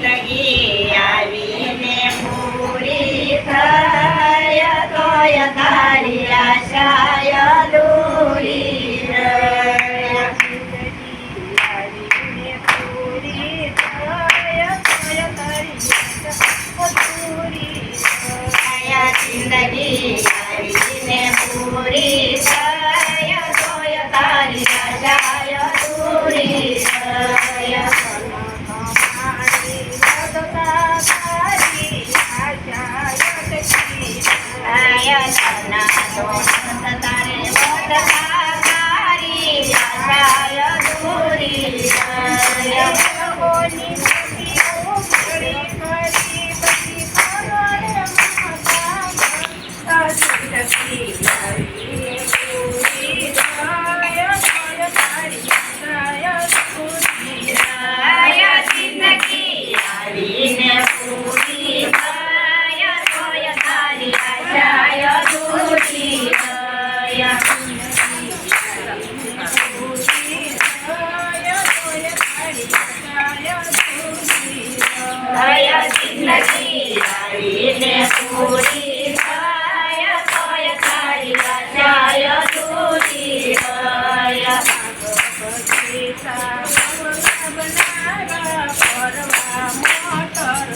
જિંદગી આવીને પૂરી થાય તો તારી આશાય દૂરી જિંદગી તારે પરવા મોટર